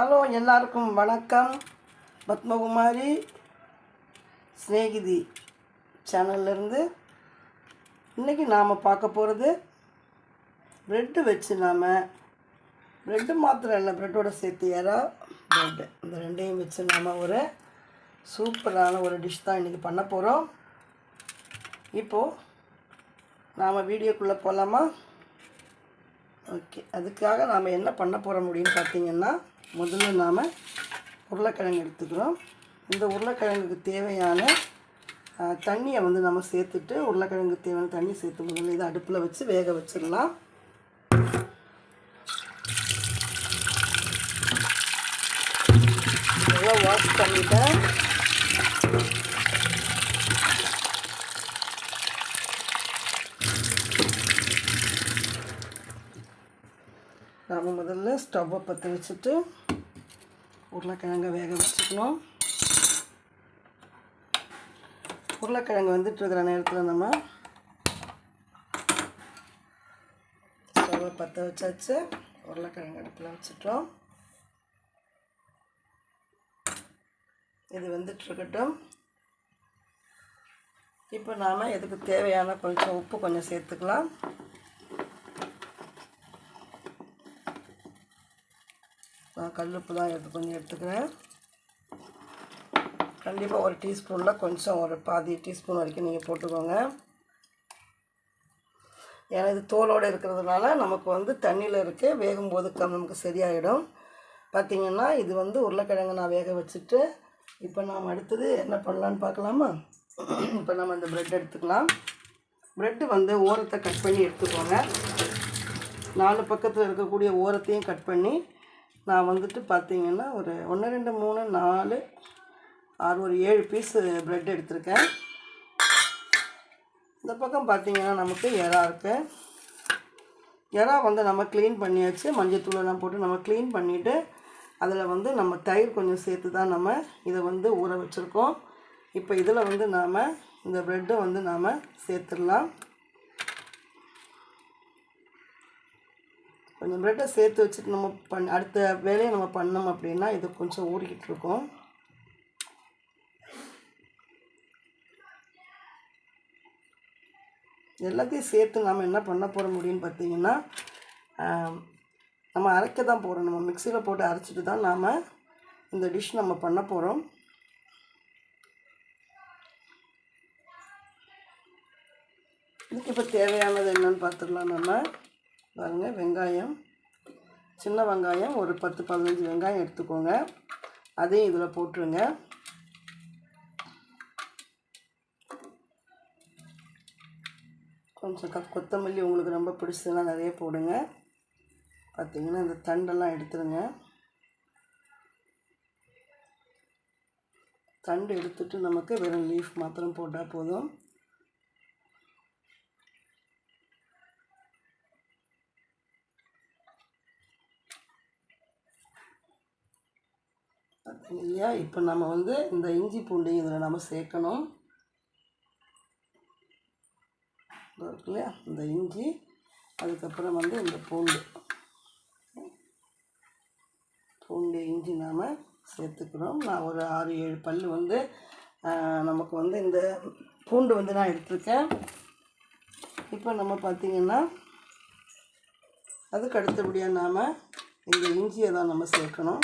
Hello எல்லாருக்கும் வணக்கம். பத்மகுமாரி சிநேகிதி சேனல்லேருந்து இன்றைக்கி நாம் பார்க்க போகிறது ப்ரெட்டு வச்சு நாம் ப்ரெட்டு மாத்திரம் இல்லை ப்ரெட்டோட சேர்த்து ஏறா ப்ரெட்டு இந்த ரெண்டையும் வச்சு நாம் ஒரு சூப்பரான ஒரு டிஷ் தான் இன்றைக்கி பண்ண போகிறோம் இப்போது நாம் வீடியோக்குள்ளே போகலாமா ஓகே அதுக்காக நாம் என்ன பண்ண போகிறோம் அப்படின்னு பார்த்தீங்கன்னா முதல்ல நாம் உருளைக்கிழங்கு எடுத்துக்கிறோம். இந்த உருளைக்கிழங்குக்கு தேவையான தண்ணியை வந்து நம்ம சேர்த்துட்டு உருளைக்கிழங்கு தேவையான தண்ணி சேர்த்து முதல்ல இதை அடுப்பில் வச்சு வேக வச்சிடலாம். நல்லா வாஷ் பண்ணிட்டேன். அதுக்கு முதல்ல ஸ்டவ்வை பற்ற வச்சுட்டு உருளைக்கிழங்கை வேக வச்சுக்கணும். உருளைக்கிழங்கு வந்துட்டு இருக்கிற நேரத்தில் நம்ம ஸ்டவ்வை பற்ற வச்சாச்சு. உருளைக்கிழங்கு அடுப்பில் வச்சுட்டோம். இது வந்துட்டு இருக்கட்டும். இப்போ நாம் இதுக்கு தேவையான கொஞ்சம் உப்பு கொஞ்சம் சேர்த்துக்கலாம். நான் கல்லுப்பு தான் எடுத்து கொஞ்சம் எடுத்துக்கிறேன். கண்டிப்பாக ஒரு டீஸ்பூனில் கொஞ்சம் ஒரு பாதி டீஸ்பூன் வரைக்கும் நீங்கள் போட்டுக்கோங்க. ஏன்னா இது தோலோடு இருக்கிறதுனால நமக்கு வந்து தண்ணியில் இருக்க வேகும்போது கம் நமக்கு சரியாயிடும். பார்த்திங்கன்னா இது வந்து உருளைக்கிழங்கு நான் வேக வச்சுட்டு இப்போ நாம் அடுத்தது என்ன பண்ணலான்னு பார்க்கலாமா? இப்போ நம்ம இந்த ப்ரெட் எடுத்துக்கலாம். ப்ரெட்டு வந்து ஓரத்தை கட் பண்ணி எடுத்துக்கோங்க. நாலு பக்கத்தில் இருக்கக்கூடிய ஓரத்தையும் கட் பண்ணி நான் வந்துட்டு பார்த்தீங்கன்னா ஒரு ஒன்று ரெண்டு மூணு நாலு ஆறு ஒரு ஏழு பீஸ் ப்ரெட் எடுத்திருக்கேன். இந்த பக்கம் பார்த்திங்கன்னா நமக்கு எறா இருக்குது எறா வந்து நம்ம க்ளீன் பண்ணியாச்சு. மஞ்சத்தூளெல்லாம் போட்டு நம்ம க்ளீன் பண்ணிவிட்டு அதில் வந்து நம்ம தயிர் கொஞ்சம் சேர்த்து தான் நம்ம இதை வந்து ஊற வச்சுருக்கோம். இப்போ இதில் வந்து நாம் இந்த ப்ரெட்டை வந்து நாம் சேர்த்துடலாம். கொஞ்சம் ப்ரெட்டை சேர்த்து வச்சுட்டு நம்ம பண் அடுத்த வேலையை நம்ம பண்ணோம் அப்படின்னா இது கொஞ்சம் ஊறிக்கிட்டு இருக்கும். எல்லாத்தையும் சேர்த்து நாம் என்ன பண்ண போகிற முடியும்னு பார்த்தீங்கன்னா நம்ம அரைக்க தான் போகிறோம் நம்ம மிக்சியில் போட்டு அரைச்சிட்டு தான் நாம் இந்த டிஷ் நம்ம பண்ண போகிறோம் இதுக்கு இப்போ தேவையானது என்னன்னு பார்த்துக்கலாம் நம்ம. பாருங்க வெங்காயம். சின்ன வெங்காயம் ஒரு பத்து பதினஞ்சு வெங்காயம் எடுத்துக்கோங்க. அதையும் இதில் போட்டுருங்க. கொஞ்சம் க கொத்தமல்லி உங்களுக்கு ரொம்ப பிடிச்சதுன்னா நிறைய போடுங்க. பார்த்தீங்கன்னா இந்த தண்டெல்லாம் எடுத்துருங்க. தண்டு எடுத்துட்டு நமக்கு வெறும் லீஃப் மாத்திரம் போட்டால் போதும் பார்த்தீங்க இல்லையா? இப்போ நம்ம வந்து இந்த இஞ்சி பூண்டு இதில் நம்ம சேர்க்கணும். இல்லையா? இந்த இஞ்சி அதுக்கப்புறம் வந்து இந்த பூண்டு. பூண்டு இஞ்சி நாம் சேர்த்துக்கிறோம் நான் ஒரு ஆறு ஏழு பல் வந்து நமக்கு வந்து இந்த பூண்டு வந்து நான் எடுத்திருக்கேன். இப்போ நம்ம பார்த்திங்கன்னா அதுக்கு அடுத்தபடியாக நாம் இந்த இஞ்சியை தான் நம்ம சேர்க்கணும்.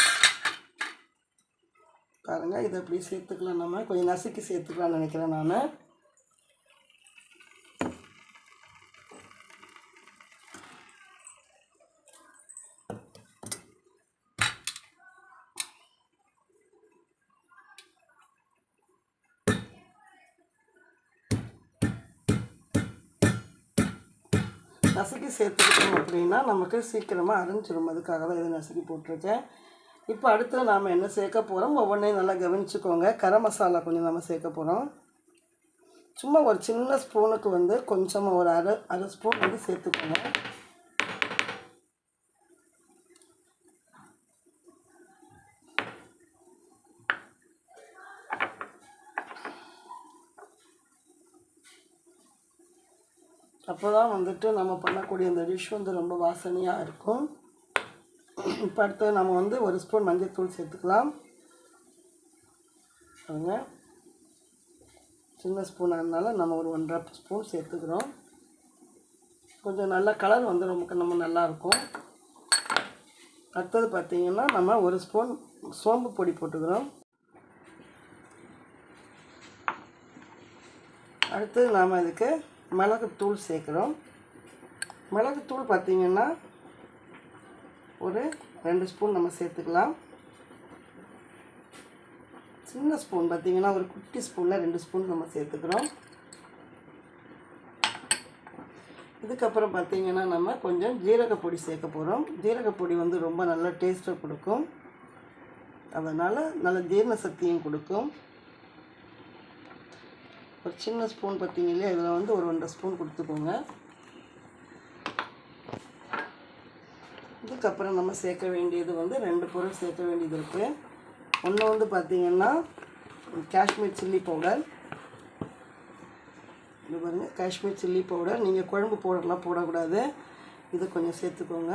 பாருங்கள் இதை அப்படி சேர்த்துக்கலாம் நம்ம. கொஞ்சம் நசுக்கி சேர்த்துக்கலாம்னு நினைக்கிறேன் நான். நசுக்கி சேர்த்துக்கிட்டோம் அப்படின்னா நமக்கு சீக்கிரமாக அரைஞ்சிரும். அதுக்காக தான் இதை நசுக்கி போட்டிருக்கேன். இப்போ அடுத்து நாம் என்ன சேர்க்க போகிறோம் ஒவ்வொன்றையும் நல்லா கவனிச்சுக்கோங்க. கரம் மசாலா கொஞ்சம் நம்ம சேர்க்க போகிறோம் சும்மா ஒரு சின்ன ஸ்பூனுக்கு வந்து கொஞ்சமாக ஒரு அரை அரை ஸ்பூன் வந்து சேர்த்துக்கோங்க. அப்போ தான் வந்துட்டு நம்ம பண்ணக்கூடிய இந்த டிஷ் வந்து ரொம்ப வாசனையாக இருக்கும். இப்போ அடுத்து நம்ம வந்து ஒரு ஸ்பூன் மஞ்சள்தூள் சேர்த்துக்கலாம். பாருங்க. சின்ன ஸ்பூனாக நம்ம ஒரு ஒன்றரை ஸ்பூன் சேர்த்துக்கிறோம். கொஞ்சம் நல்ல கலர் வந்து நமக்கு நம்ம நல்லாயிருக்கும் அடுத்தது பார்த்திங்கன்னா நம்ம ஒரு ஸ்பூன் சோம்பு பொடி போட்டுக்கிறோம். அடுத்தது நாம் இதுக்கு மிளகுத்தூள் சேர்க்குறோம். மிளகுத்தூள் பார்த்திங்கன்னா ஒரு ரெண்டு ஸ்பூன் நம்ம சேர்த்துக்கலாம். சின்ன ஸ்பூன் பார்த்திங்கன்னா ஒரு குட்டி ஸ்பூனில் ரெண்டு ஸ்பூன் நம்ம சேர்த்துக்கிறோம். இதுக்கப்புறம் பார்த்திங்கன்னா நம்ம கொஞ்சம் ஜீரகப்பொடி சேர்க்க போகிறோம் ஜீரகப்பொடி வந்து ரொம்ப நல்ல டேஸ்ட்டை கொடுக்கும். அதனால் நல்ல ஜீரண சக்தியும் கொடுக்கும். ஒரு சின்ன ஸ்பூன் பார்த்திங்க இல்லையா? இதில் வந்து ஒரு ஒன்றரை ஸ்பூன் கொடுத்துக்கோங்க. இதுக்கப்புறம் நம்ம சேர்க்க வேண்டியது வந்து ரெண்டு பொருள் சேர்க்க வேண்டியது இருக்குது ஒன்று வந்து பார்த்திங்கன்னா காஷ்மீர் சில்லி பவுடர். இது பாருங்கள் காஷ்மீர் சில்லி பவுடர். நீங்கள் குழம்பு பவுடர்லாம் போடக்கூடாது. இதை கொஞ்சம் சேர்த்துக்கோங்க.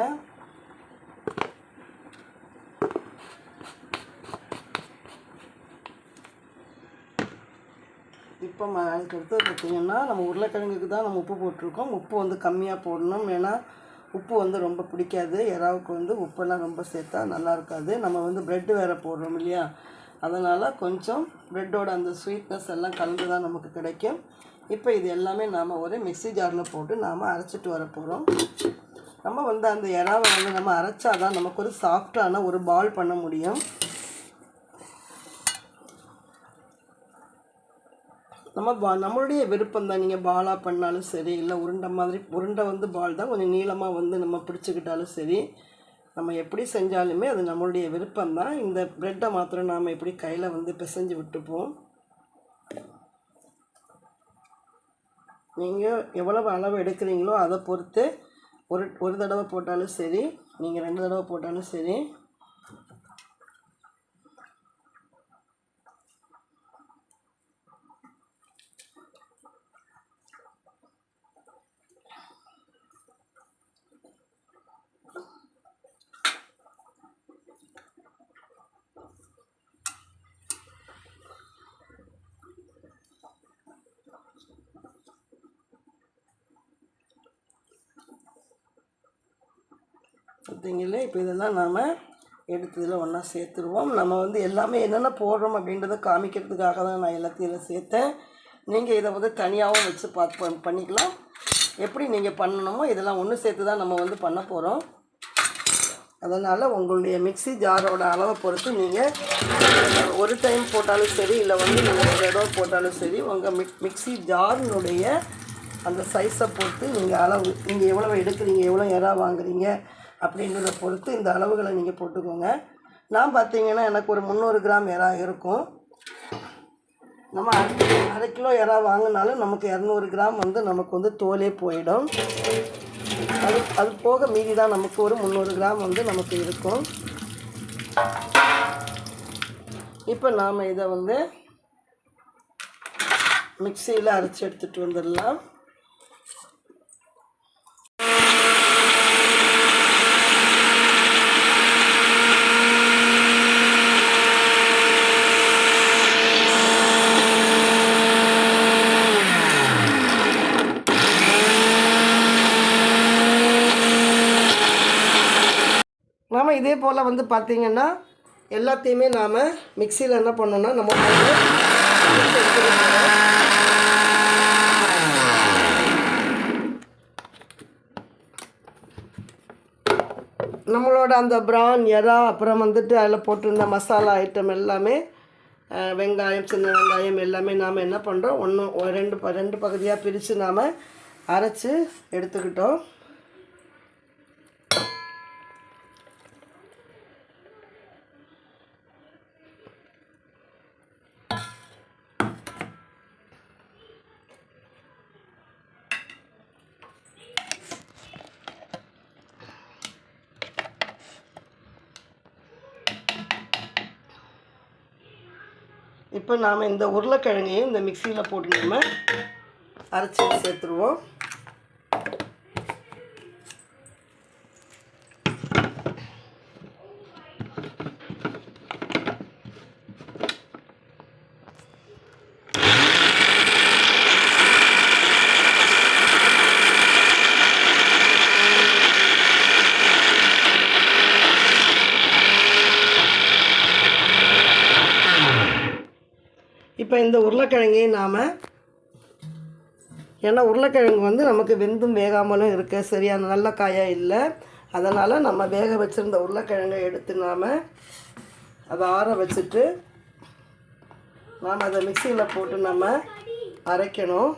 இப்போ அதுக்கடுத்து பார்த்திங்கன்னா நம்ம உருளைக்கிழங்குக்கு தான் நம்ம உப்பு போட்டிருக்கோம். உப்பு வந்து கம்மியாக போடணும். ஏன்னா உப்பு வந்து ரொம்ப பிடிக்காது. எறாவுக்கு வந்து உப்பெல்லாம் ரொம்ப சேர்த்தா நல்லா இருக்காது. நம்ம வந்து ப்ரெட்டு வேறு போடுறோம் இல்லையா? அதனால் கொஞ்சம் ப்ரெட்டோட அந்த ஸ்வீட்னஸ் எல்லாம் கலந்து தான் நமக்கு கிடைக்கும். இப்போ இது எல்லாமே நாம் ஒரு மிக்சி ஜாரில் போட்டு நாம் அரைச்சிட்டு வர போகிறோம் நம்ம வந்து அந்த இறாவை வந்து நம்ம அரைச்சாதான் நமக்கு ஒரு சாஃப்டான ஒரு பால் பண்ண முடியும். நம்ம பா நம்மளுடைய விருப்பம் தான். நீங்கள் பாலாக பண்ணாலும் சரி இல்லை உருண்டை மாதிரி உருண்டை வந்து பால் தான் கொஞ்சம் நீளமாக வந்து நம்ம பிடிச்சிக்கிட்டாலும் சரி நம்ம எப்படி செஞ்சாலுமே அது நம்மளுடைய விருப்பம் தான். இந்த ப்ரெட்டை மாத்திரம் நாம் எப்படி கையில் வந்து பிசைஞ்சு விட்டுப்போம். நீங்கள் எவ்வளவு அளவு எடுக்கிறீங்களோ அதை பொறுத்து ஒரு ஒரு தடவை போட்டாலும் சரி நீங்கள் ரெண்டு தடவை போட்டாலும் சரி பார்த்தீங்களே இப்போ இதெல்லாம் நாம் எடுத்ததில் ஒன்றா சேர்த்துருவோம். நம்ம வந்து எல்லாமே என்னென்ன போடுறோம் அப்படின்றத காமிக்கிறதுக்காக தான் நான் எல்லாத்தையும் சேர்த்தேன். நீங்கள் இதை வந்து தனியாகவும் வச்சு பார்த்து பண்ணிக்கலாம். எப்படி நீங்கள் பண்ணணுமோ இதெல்லாம் ஒன்று சேர்த்து தான் நம்ம வந்து பண்ண போகிறோம் அதனால் உங்களுடைய மிக்ஸி ஜாரோட அளவை பொறுத்து நீங்கள் ஒரு டைம் போட்டாலும் சரி இல்லை வந்து நீங்கள் ஒரு போட்டாலும் சரி உங்கள் மிக் மிக்ஸி ஜாரினுடைய அந்த சைஸை பொறுத்து நீங்கள் அளவு நீங்கள் எவ்வளோ எடுக்கிறீங்க எவ்வளோ இறா வாங்குறீங்க அப்படின்றத பொறுத்து இந்த அளவுகளை நீங்கள் போட்டுக்கோங்க. நான் பார்த்தீங்கன்னா எனக்கு ஒரு முந்நூறு கிராம் இறா இருக்கும். நம்ம அரை அரை கிலோ இறா வாங்கினாலும் நமக்கு இரநூறு கிராம் வந்து நமக்கு வந்து தோலே போயிடும். அது அது போக மீதி தான் நமக்கு ஒரு முந்நூறு கிராம் வந்து நமக்கு இருக்கும். இப்போ நாம் இதை வந்து மிக்சியில் அரைச்சி எடுத்துகிட்டு வந்துடலாம். நாம் இதே போல் வந்து பார்த்திங்கன்னா எல்லாத்தையுமே நாம் மிக்சியில் என்ன பண்ணோன்னா நம்ம வந்து நம்மளோட அந்த பிரான் எறா அப்புறம் வந்துட்டு அதில் போட்டிருந்த மசாலா ஐட்டம் எல்லாமே வெங்காயம் சின்ன வெங்காயம் எல்லாமே நாம் என்ன பண்ணுறோம் ஒன்று ரெண்டு ப- ரெண்டு பகுதியாக பிரித்து நாம் அரைச்சி எடுத்துக்கிட்டோம். இப்போ நாம் இந்த உருளைக்கிழங்கையும் இந்த மிக்சியில் போட்டு நம்ம அரைச்சி சேர்த்துருவோம். இப்போ இந்த உருளைக்கிழங்கையும் நாம் ஏன்னா உருளைக்கிழங்கு வந்து நமக்கு வெந்தும் வேகாமலும் இருக்க. சரியான நல்ல காயாக இல்லை. அதனால் நம்ம வேக வச்சுருந்த உருளைக்கிழங்கை எடுத்து நாம் அதை ஆற வச்சுட்டு நாம் அதை மிக்சியில் போட்டு நம்ம அரைக்கணும்.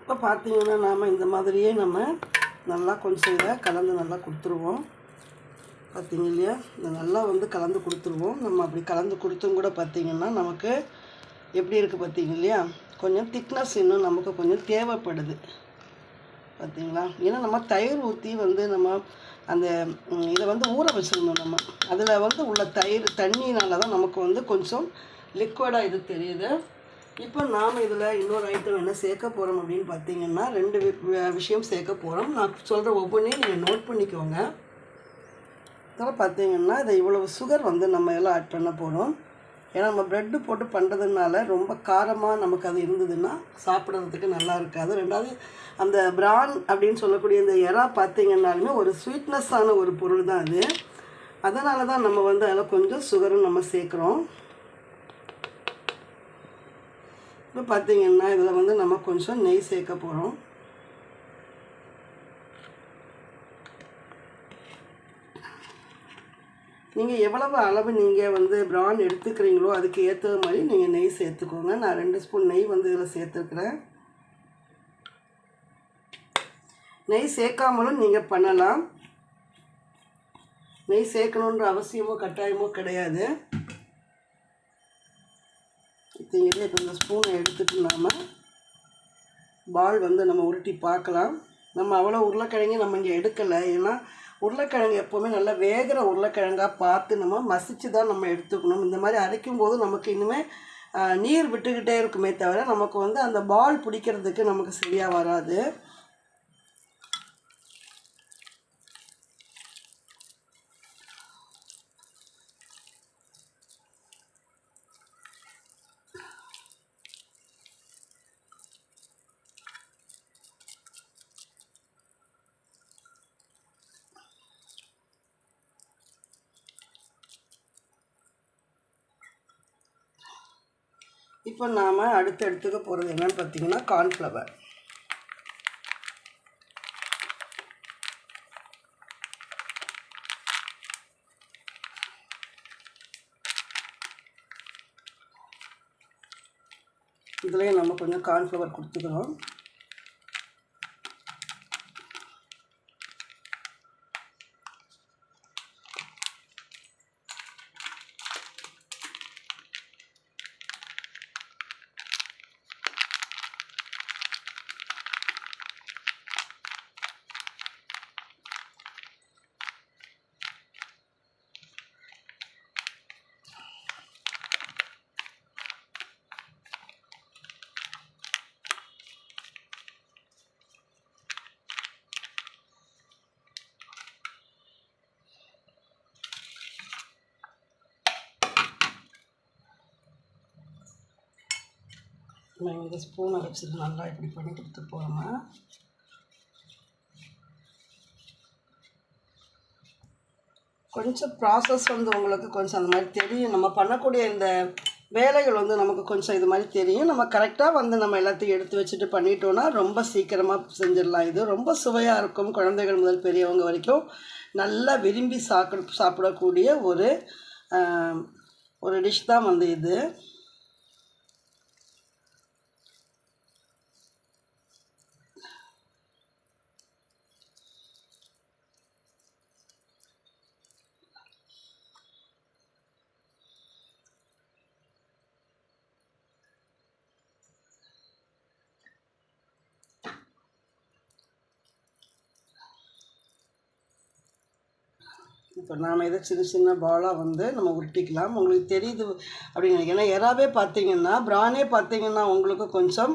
இப்போ பார்த்தீங்கன்னா நாம் இந்த மாதிரியே நம்ம நல்லா கொஞ்சம் இதை கலந்து நல்லா கொடுத்துருவோம். பார்த்தீங்க இல்லையா? நல்லா வந்து கலந்து கொடுத்துருவோம். நம்ம அப்படி கலந்து கொடுத்தும் கூட பார்த்தீங்கன்னா நமக்கு எப்படி இருக்குது பார்த்தீங்க இல்லையா? கொஞ்சம் திக்னஸ் இன்னும் நமக்கு கொஞ்சம் தேவைப்படுது. பார்த்தீங்களா? ஏன்னா நம்ம தயிர் ஊற்றி வந்து நம்ம அந்த இதை வந்து ஊற வச்சுருந்தோம் நம்ம. அதில் வந்து உள்ள தயிர் தண்ணினால தான் நமக்கு வந்து கொஞ்சம் லிக்விடாக இது தெரியுது. இப்போ நாம் இதில் இன்னொரு ஐட்டம் என்ன சேர்க்க போகிறோம் அப்படின்னு பார்த்தீங்கன்னா ரெண்டு வி- விஷயம் சேர்க்க போகிறோம் நான் சொல்கிற ஒவ்வொன்றையும் நீங்கள் நோட் பண்ணிக்கோங்க. அதனால் பார்த்தீங்கன்னா இதை இவ்வளவு சுகர் வந்து நம்ம எல்லாம் ஆட் பண்ண போகிறோம் ஏன்னா நம்ம ப்ரெட்டு போட்டு பண்ணுறதுனால ரொம்ப காரமாக நமக்கு அது இருந்ததுன்னா சாப்பிட்றதுக்கு நல்லா இருக்காது. ரெண்டாவது அந்த பிரான் அப்படின்னு சொல்லக்கூடிய இந்த எறா பார்த்திங்கன்னாலுமே ஒரு ஸ்வீட்னஸ்ஸான ஒரு பொருள் தான் அது. அதனால தான் நம்ம வந்து அதில் கொஞ்சம் சுகரும் நம்ம சேர்க்குறோம். இப்போ பார்த்திங்கன்னா இதில் வந்து நம்ம கொஞ்சம் நெய் சேர்க்க போகிறோம் நீங்கள் எவ்வளவு அளவு நீங்கள் வந்து ப்ரான் எடுத்துக்கிறீங்களோ அதுக்கு ஏற்ற மாதிரி நீங்கள் நெய் சேர்த்துக்கோங்க. நான் ரெண்டு ஸ்பூன் நெய் வந்து இதில் சேர்த்துருக்குறேன். நெய் சேர்க்காமலும் நீங்கள் பண்ணலாம். நெய் சேர்க்கணுன்ற அவசியமோ கட்டாயமோ கிடையாது. பார்த்தீங்கன்னா இப்போ இந்த ஸ்பூனை எடுத்துட்டு நாம் பால் வந்து நம்ம உருட்டி பார்க்கலாம். நம்ம அவ்வளோ உருளைக்கிழங்கு நம்ம இங்கே எடுக்கலை. ஏன்னா உருளைக்கிழங்கு எப்போவுமே நல்லா வேகிற உருளைக்கிழங்கா பார்த்து நம்ம மசிச்சு தான் நம்ம எடுத்துக்கணும். இந்த மாதிரி அரைக்கும் போது நமக்கு இன்னுமே நீர் விட்டுக்கிட்டே இருக்குமே தவிர நமக்கு வந்து அந்த பால் பிடிக்கிறதுக்கு நமக்கு சரியாக வராது. இப்போ நாம் அடுத்து எடுத்துக்க போகிறது என்னென்னு பார்த்தீங்கன்னா கார்ன்ஃப்ளவர். இதுலேயே நம்ம கொஞ்சம் கார்ன்ஃப்ளவர் கொடுத்துக்கிறோம் நான் இந்த ஸ்பூனை வச்சுட்டு நல்லா இப்படி பண்ணி கொடுத்து போகிறோமா கொஞ்சம் ப்ராசஸ் வந்து உங்களுக்கு கொஞ்சம் அந்த மாதிரி தெரியும். நம்ம பண்ணக்கூடிய இந்த வேலைகள் வந்து நமக்கு கொஞ்சம் இது மாதிரி தெரியும். நம்ம கரெக்டாக வந்து நம்ம எல்லாத்தையும் எடுத்து வச்சுட்டு பண்ணிட்டோன்னா ரொம்ப சீக்கிரமாக செஞ்சிடலாம். இது ரொம்ப சுவையாக இருக்கும் குழந்தைகள் முதல் பெரியவங்க வரைக்கும். நல்லா விரும்பி சாப்பிட சாப்பிடக்கூடிய ஒரு ஒரு டிஷ் தான் வந்து இது. இப்போ நாம் இதை சின்ன சின்ன பாலாக வந்து நம்ம உருட்டிக்கலாம். உங்களுக்கு தெரியுது அப்படின்னு ஏன்னா எறாவே பார்த்தீங்கன்னா பிரானே பார்த்தீங்கன்னா உங்களுக்கு கொஞ்சம்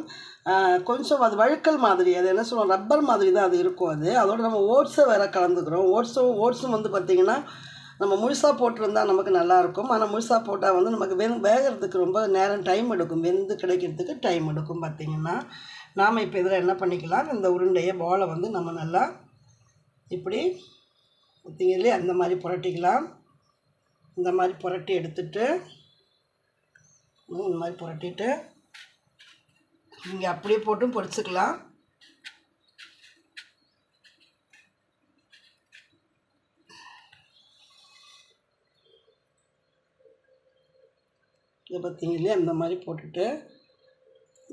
கொஞ்சம் அது வழுக்கல் மாதிரி அது என்ன சொல்லுவோம் ரப்பர் மாதிரி தான் அது இருக்கும் அது. அதோட நம்ம ஓட்ஸை வேற கலந்துக்கிறோம். ஓட்ஸும் ஓட்ஸும் வந்து பார்த்திங்கன்னா நம்ம முழுசாக போட்டிருந்தா நமக்கு நல்லாயிருக்கும் ஆனால் முழுசாக போட்டால் வந்து நமக்கு வெ வேகிறதுக்கு ரொம்ப நேரம் டைம் எடுக்கும். வெந்து கிடைக்கிறதுக்கு டைம் எடுக்கும் பார்த்திங்கன்னா. நாம் இப்போ இதில் என்ன பண்ணிக்கலாம் இந்த உருண்டையை பாலை வந்து நம்ம நல்லா இப்படி பார்த்தீங்க அந்த மாதிரி புரட்டிக்கலாம். இந்த மாதிரி புரட்டி எடுத்துட்டு இந்த மாதிரி புரட்டிட்டு நீங்கள் அப்படியே போட்டும் பொரிச்சுக்கலாம். இதை பார்த்தீங்களே அந்த மாதிரி போட்டுட்டு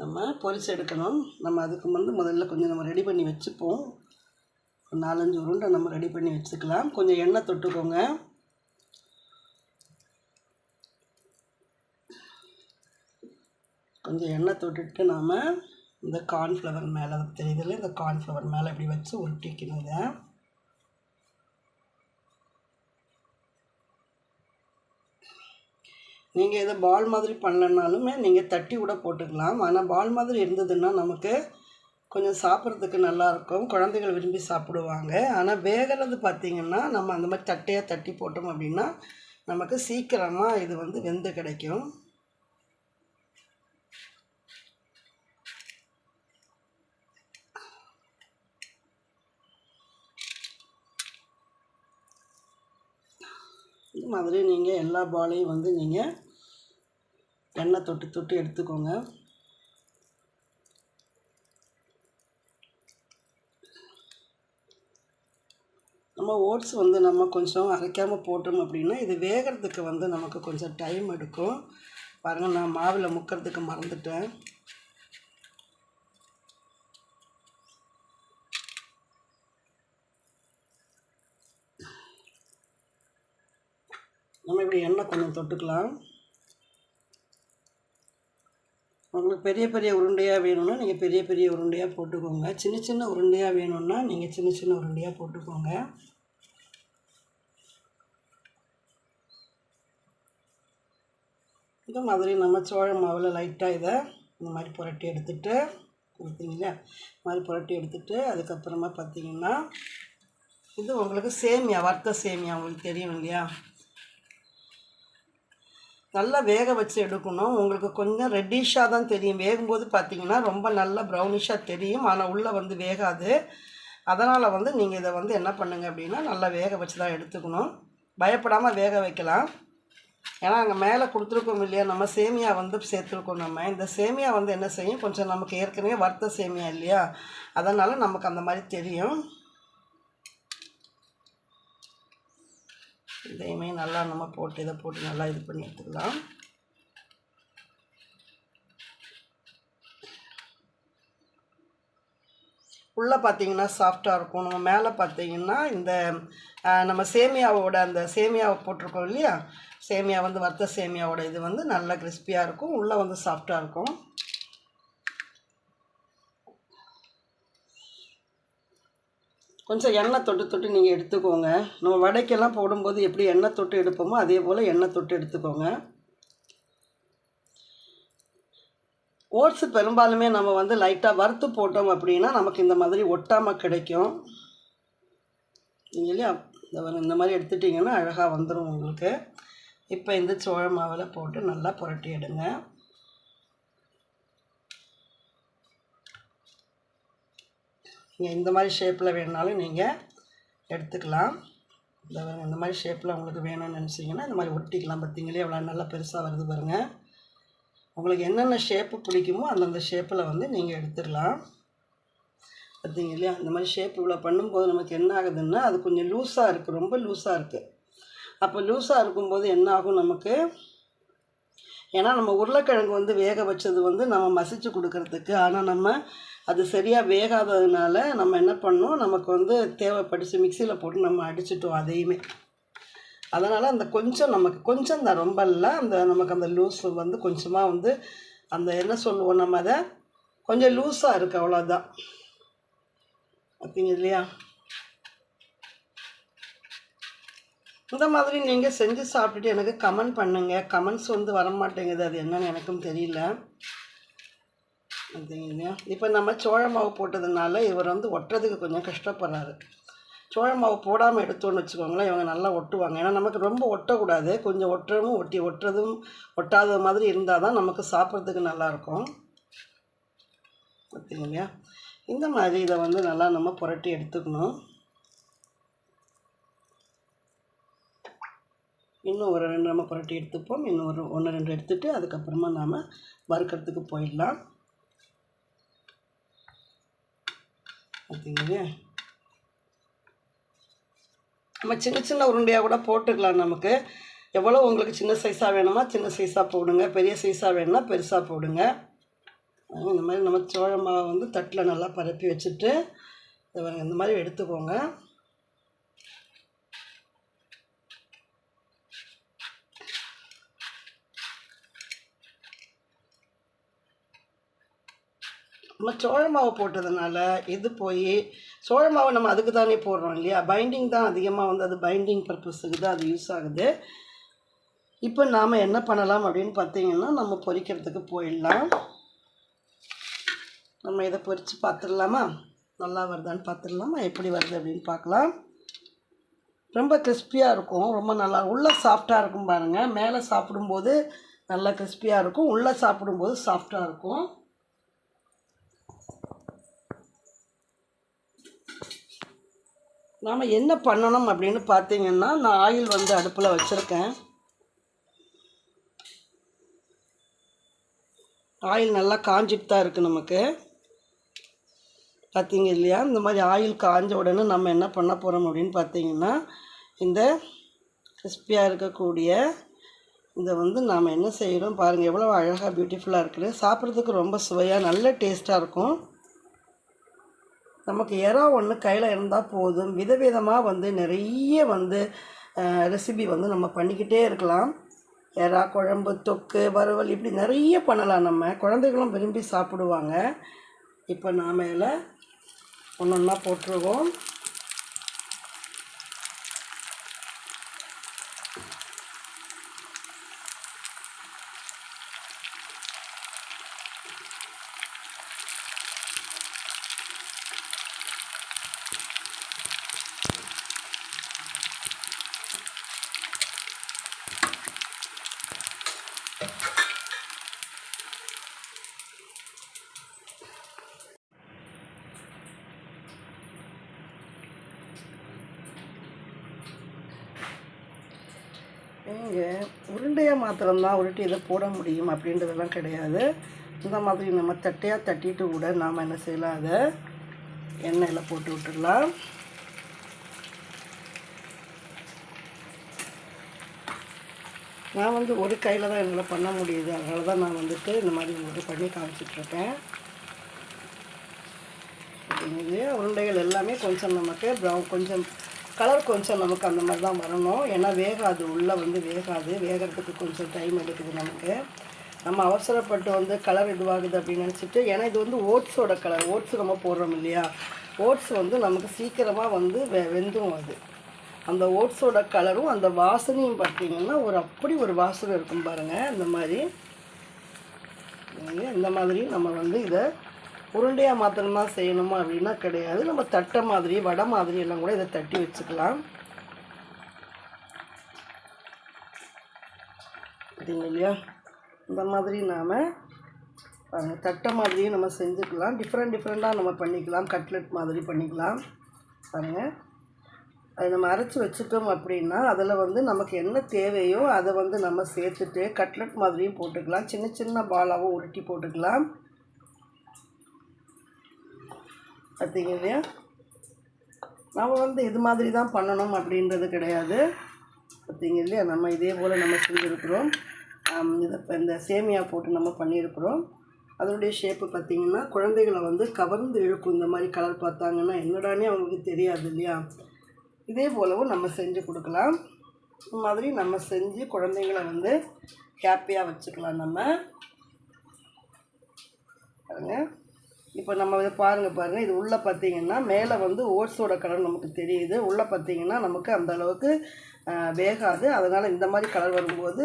நம்ம பொரிச்சு எடுக்கணும். நம்ம அதுக்கு வந்து முதல்ல கொஞ்சம் நம்ம ரெடி பண்ணி வச்சுப்போம். நாலஞ்சு உருண்டை நம்ம ரெடி பண்ணி வச்சுக்கலாம். கொஞ்சம் எண்ணெய் தொட்டுக்கோங்க. கொஞ்சம் எண்ணெய் தொட்டுட்டு நாம் இந்த கார்ன்ஃப்ளவர் மேலே தெரியுதுல்ல இந்த கார்ன்ஃப்ளவர் மேலே இப்படி வச்சு உருட்டிக்கணும் இதை. நீங்கள் இதை பால் மாதிரி பண்ணலனாலுமே நீங்கள் தட்டி கூட போட்டுக்கலாம். ஆனால் பால் மாதிரி இருந்ததுன்னா நமக்கு கொஞ்சம் சாப்பிட்றதுக்கு நல்லாயிருக்கும். குழந்தைகள் விரும்பி சாப்பிடுவாங்க. ஆனால் வேகிறது பார்த்திங்கன்னா நம்ம அந்த மாதிரி தட்டையாக தட்டி போட்டோம் அப்படின்னா நமக்கு சீக்கிரமாக இது வந்து வெந்து கிடைக்கும். இது மாதிரி நீங்கள் எல்லா பாலையும் வந்து நீங்கள் எண்ணெய் தொட்டு தொட்டு எடுத்துக்கோங்க. நம்ம ஓட்ஸ் வந்து நம்ம கொஞ்சம் அரைக்காமல் போட்டோம் அப்படின்னா இது வேகிறதுக்கு வந்து நமக்கு கொஞ்சம் டைம் எடுக்கும். பாருங்கள் நான் மாவில் முக்கிறதுக்கு மறந்துட்டேன். நம்ம இப்படி எண்ணெய் கொஞ்சம் தொட்டுக்கலாம். உங்களுக்கு பெரிய பெரிய உருண்டையாக வேணும்னா நீங்கள் பெரிய பெரிய உருண்டையாக போட்டுக்கோங்க. சின்ன சின்ன உருண்டையாக வேணும்னா நீங்கள் சின்ன சின்ன உருண்டையாக போட்டுக்கோங்க. இந்த மாதிரி நம்ம சோழ மாவில் லைட்டாக இதை இந்த மாதிரி புரட்டி எடுத்துட்டு கொடுத்தீங்களா இந்த மாதிரி புரட்டி எடுத்துட்டு அதுக்கப்புறமா பார்த்தீங்கன்னா இது உங்களுக்கு சேமியா வறுத்த சேமியா உங்களுக்கு தெரியும் இல்லையா? நல்லா வேக வச்சு எடுக்கணும். உங்களுக்கு கொஞ்சம் ரெட்டிஷாக தான் தெரியும். வேகும்போது பார்த்தீங்கன்னா ரொம்ப நல்லா ப்ரௌனிஷாக தெரியும். ஆனால் உள்ளே வந்து வேகாது. அதனால் வந்து நீங்கள் இதை வந்து என்ன பண்ணுங்க அப்படின்னா நல்லா வேக வச்சு தான் எடுத்துக்கணும். பயப்படாமல் வேக வைக்கலாம். ஏன்னா அங்கே மேலே கொடுத்துருக்கோம் இல்லையா? நம்ம சேமியா வந்து சேர்த்துருக்கோம் நம்ம. இந்த சேமியா வந்து என்ன செய்யும்? கொஞ்சம் நமக்கு ஏற்கனவே வறுத்த சேமியா இல்லையா? அதனால் நமக்கு அந்த மாதிரி தெரியும். இதையுமே நல்லா நம்ம போட்டு இதை போட்டு நல்லா இது பண்ணி எடுத்துக்கலாம். உள்ளே பார்த்தீங்கன்னா சாஃப்டாக இருக்கும். நம்ம மேலே பார்த்தீங்கன்னா இந்த நம்ம சேமியாவோட அந்த சேமியாவை போட்டிருக்கோம் இல்லையா? சேமியா வந்து வறுத்த சேமியாவோட இது வந்து நல்லா கிறிஸ்பியாக இருக்கும். உள்ளே வந்து சாஃப்டாக இருக்கும். கொஞ்சம் எண்ணெய் தொட்டு தொட்டு நீங்கள் எடுத்துக்கோங்க. நம்ம வடைக்கெல்லாம் போடும்போது எப்படி எண்ணெய் தொட்டு எடுப்போமோ அதே போல் எண்ணெய் தொட்டு எடுத்துக்கோங்க. ஓட்ஸ் பெரும்பாலுமே நம்ம வந்து லைட்டாக வறுத்து போட்டோம் அப்படின்னா நமக்கு இந்த மாதிரி ஒட்டாமல் கிடைக்கும். இல்லையா? இந்த மாதிரி எடுத்துட்டிங்கன்னா அழகாக வந்துடும் உங்களுக்கு. இப்போ இந்த சோழ மாவில் போட்டு நல்லா புரட்டி எடுங்க. நீங்கள் இந்த மாதிரி ஷேப்பில் வேணுனாலும் நீங்கள் எடுத்துக்கலாம். இந்த இந்த மாதிரி ஷேப்பில் உங்களுக்கு வேணும்னு நினச்சிங்கன்னா இந்த மாதிரி ஒட்டிக்கலாம் பார்த்தீங்களே எவ்வளோ நல்லா பெருசாக வருது பாருங்கள் உங்களுக்கு என்னென்ன ஷேப்பு பிடிக்குமோ அந்தந்த ஷேப்பில் வந்து நீங்கள் எடுத்துடலாம். பார்த்தீங்க இல்லையா? இந்த மாதிரி ஷேப் இவ்வளோ பண்ணும்போது நமக்கு என்ன ஆகுதுன்னா அது கொஞ்சம் லூஸாக இருக்குது ரொம்ப லூஸாக இருக்குது அப்போ லூஸாக இருக்கும்போது என்ன ஆகும் நமக்கு? ஏன்னா நம்ம உருளைக்கிழங்கு வந்து வேக வச்சது வந்து நம்ம மசிச்சு கொடுக்கறதுக்கு. ஆனால் நம்ம அது சரியாக வேகாததுனால நம்ம என்ன பண்ணோம் நமக்கு வந்து தேவைப்பட்டுச்சு மிக்சியில் போட்டு நம்ம அடிச்சிட்டோம் அதையுமே. அதனால் அந்த கொஞ்சம் நமக்கு கொஞ்சம் தான் ரொம்ப இல்லை. அந்த நமக்கு அந்த லூஸ் வந்து கொஞ்சமாக வந்து அந்த என்ன சொல்லுவோம் நம்ம அதை? கொஞ்சம் லூஸாக இருக்குது அவ்வளோதான் பார்த்தீங்க இல்லையா? இந்த மாதிரி நீங்கள் செஞ்சு சாப்பிட்டுட்டு எனக்கு கமெண்ட் பண்ணுங்கள் கமெண்ட்ஸ் வந்து வர மாட்டேங்குது அது என்னன்னு எனக்கும் தெரியல. இல்லையா இப்போ நம்ம சோழ மாவு போட்டதுனால இவர் வந்து ஒட்டுறதுக்கு கொஞ்சம் கஷ்டப்படுறாரு. சோழ மாவு போடாமல் எடுத்தோன்னு வச்சுக்கோங்களேன் இவங்க நல்லா ஒட்டுவாங்க. ஏன்னா நமக்கு ரொம்ப ஒட்டக்கூடாது. கொஞ்சம் ஒட்டுறவும் ஒட்டி ஒட்டுறதும் ஒட்டாத மாதிரி இருந்தால் தான் நமக்கு சாப்பிட்றதுக்கு நல்லாயிருக்கும் பார்த்தீங்க இல்லையா? இந்த மாதிரி இதை வந்து நல்லா நம்ம புரட்டி எடுத்துக்கணும். இன்னும் ஒரு ரெண்டு நம்ம புரட்டி எடுத்துப்போம். இன்னும் ஒரு ஒன்று ரெண்டு எடுத்துகிட்டு அதுக்கப்புறமா நாம் வறுக்கிறதுக்கு போயிடலாம். பார்த்தீங்களா நம்ம சின்ன சின்ன உருண்டையாக கூட போட்டுக்கலாம் நமக்கு. எவ்வளோ உங்களுக்கு சின்ன சைஸாக வேணுமா சின்ன சைஸாக போடுங்க. பெரிய சைஸாக வேணும்னா பெருசாக போடுங்க. இந்த மாதிரி நம்ம சோழமாவை வந்து தட்டில் நல்லா பரப்பி வச்சுட்டு இந்த மாதிரி எடுத்துக்கோங்க. நம்ம சோழ மாவு போட்டதுனால இது போய் சோழ மாவு நம்ம அதுக்கு தானே போடுறோம் இல்லையா? பைண்டிங் தான் அதிகமாக வந்து அது பைண்டிங் பர்பஸுக்கு தான் அது யூஸ் ஆகுது. இப்போ நாம் என்ன பண்ணலாம் அப்படின்னு பார்த்தீங்கன்னா நம்ம பொரிக்கிறதுக்கு போயிடலாம். நம்ம இதை பொரித்து பார்த்துடலாமா? நல்லா வருதான்னு பார்த்துடலாமா? எப்படி வருது அப்படின்னு பார்க்கலாம். ரொம்ப கிறிஸ்பியாக இருக்கும். ரொம்ப நல்லா உள்ளே சாஃப்டாக இருக்கும் பாருங்கள் மேலே சாப்பிடும்போது நல்லா கிறிஸ்பியாக இருக்கும். உள்ளே சாப்பிடும்போது சாஃப்டாக இருக்கும். நாம் என்ன பண்ணணும் அப்படின்னு பார்த்தீங்கன்னா நான் ஆயில் வந்து அடுப்பில் வச்சுருக்கேன். ஆயில் நல்லா காஞ்சிட்டு தான் இருக்குது நமக்கு. பார்த்தீங்க இல்லையா? இந்த மாதிரி ஆயில் காஞ்ச உடனே நம்ம என்ன பண்ண போகிறோம் அப்படின்னு பார்த்தீங்கன்னா இந்த கிறிஸ்பியாக இருக்கக்கூடிய இதை வந்து நாம் என்ன செய்கிறோம் பாருங்கள் எவ்வளோ அழகாக பியூட்டிஃபுல்லாக இருக்குது. சாப்பிட்றதுக்கு ரொம்ப சுவையாக நல்ல டேஸ்ட்டாக இருக்கும். நமக்கு எறா ஒன்று கையில் இருந்தால் போதும். விதவிதமாக வந்து நிறைய வந்து ரெசிபி வந்து நம்ம பண்ணிக்கிட்டே இருக்கலாம். எறா குழம்பு தொக்கு வறுவல் இப்படி நிறைய பண்ணலாம் நம்ம. குழந்தைகளும் விரும்பி சாப்பிடுவாங்க. இப்போ நாம் இதில் ஒன்று ஒன்றா போட்டுருவோம் இங்கே உருண்டையாக மாத்திரம்தான் உருட்டி இதை போட முடியும் அப்படின்றதெல்லாம் கிடையாது. இந்த மாதிரி நம்ம தட்டையாக தட்டிட்டு கூட நாம் என்ன செய்யலாம்? அதை எண்ணெயில் போட்டு விட்டுடலாம். நான் வந்து ஒரு கையில் தான் என்னால் பண்ண முடியுது. அதனால தான் நான் வந்துட்டு இந்த மாதிரி உங்களுக்கு பண்ணி காமிச்சிட்ருக்கேன். இது உருண்டைகள் எல்லாமே கொஞ்சம் நமக்கு ப்ரௌன் கொஞ்சம் கலர் கொஞ்சம் நமக்கு அந்த மாதிரி தான் வரணும். ஏன்னா வேகாது உள்ளே வந்து வேகாது. வேகிறதுக்கு கொஞ்சம் டைம் எடுக்குது நமக்கு. நம்ம அவசரப்பட்டு வந்து கலர் இதுவாகுது அப்படின்னு நினச்சிட்டு ஏன்னா இது வந்து ஓட்ஸோட கலர். ஓட்ஸ் நம்ம போடுறோம் இல்லையா? ஓட்ஸ் வந்து நமக்கு சீக்கிரமாக வந்து வெ வெந்தும் அது. அந்த ஓட்ஸோட கலரும் அந்த வாசனையும் பார்த்தீங்கன்னா ஒரு அப்படி ஒரு வாசனை இருக்கும் பாருங்கள் இந்த மாதிரி. இந்த மாதிரி நம்ம வந்து இதை உருண்டையாக மாத்திரம்தான் செய்யணுமா அப்படின்னா கிடையாது. நம்ம தட்டை மாதிரி வடை மாதிரி எல்லாம் கூட இதை தட்டி வச்சுக்கலாம். பார்த்தீங்க இல்லையா? இந்த மாதிரி நாம் பாருங்கள் தட்டை மாதிரியும் நம்ம செஞ்சுக்கலாம். டிஃப்ரெண்ட் டிஃப்ரெண்ட்டாக நம்ம பண்ணிக்கலாம். கட்லெட் மாதிரி பண்ணிக்கலாம். பாருங்கள் அதை நம்ம அரைச்சி வச்சுட்டோம் அப்படின்னா அதில் வந்து நமக்கு என்ன தேவையோ அதை வந்து நம்ம சேர்த்துட்டு கட்லெட் மாதிரியும் போட்டுக்கலாம். சின்ன சின்ன பாலாகவும் உருட்டி போட்டுக்கலாம். பார்த்தீங்க இல்லையா நம்ம வந்து இது மாதிரி தான் பண்ணணும் அப்படின்றது கிடையாது. பார்த்தீங்க இல்லையா? நம்ம இதே போல் நம்ம செஞ்சுருக்குறோம். இதை இப்போ இந்த சேமியா போட்டு நம்ம பண்ணியிருக்கிறோம். அதனுடைய ஷேப்பு பார்த்திங்கன்னா குழந்தைகளை வந்து கவர்ந்து இழுக்கும் இந்த மாதிரி கலர் பார்த்தாங்கன்னா என்னடானே அவங்களுக்கு தெரியாது இல்லையா? இதே போலவும் நம்ம செஞ்சு கொடுக்கலாம். இந்த மாதிரி நம்ம செஞ்சு குழந்தைங்கள வந்து ஹாப்பியாக வச்சுக்கலாம் நம்ம. பாருங்கள் இப்போ நம்ம இதை பாருங்கள் பாருங்கள் இது உள்ளே பார்த்தீங்கன்னா மேலே வந்து ஓட்ஸோட கலர் நமக்கு தெரியுது. உள்ளே பார்த்தீங்கன்னா நமக்கு அந்த அளவுக்கு வேகாது. அதனால் இந்த மாதிரி கலர் வரும்போது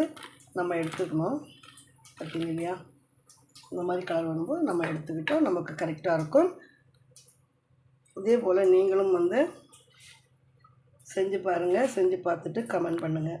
நம்ம எடுத்துக்கணும். பார்த்தீங்க இல்லையா? இந்த மாதிரி கலர் வரும்போது நம்ம எடுத்துக்கிட்டோம் நமக்கு கரெக்டாக இருக்கும். இதே போல் நீங்களும் வந்து செஞ்சு பாருங்கள் செஞ்சு பார்த்துட்டு கமெண்ட் பண்ணுங்கள்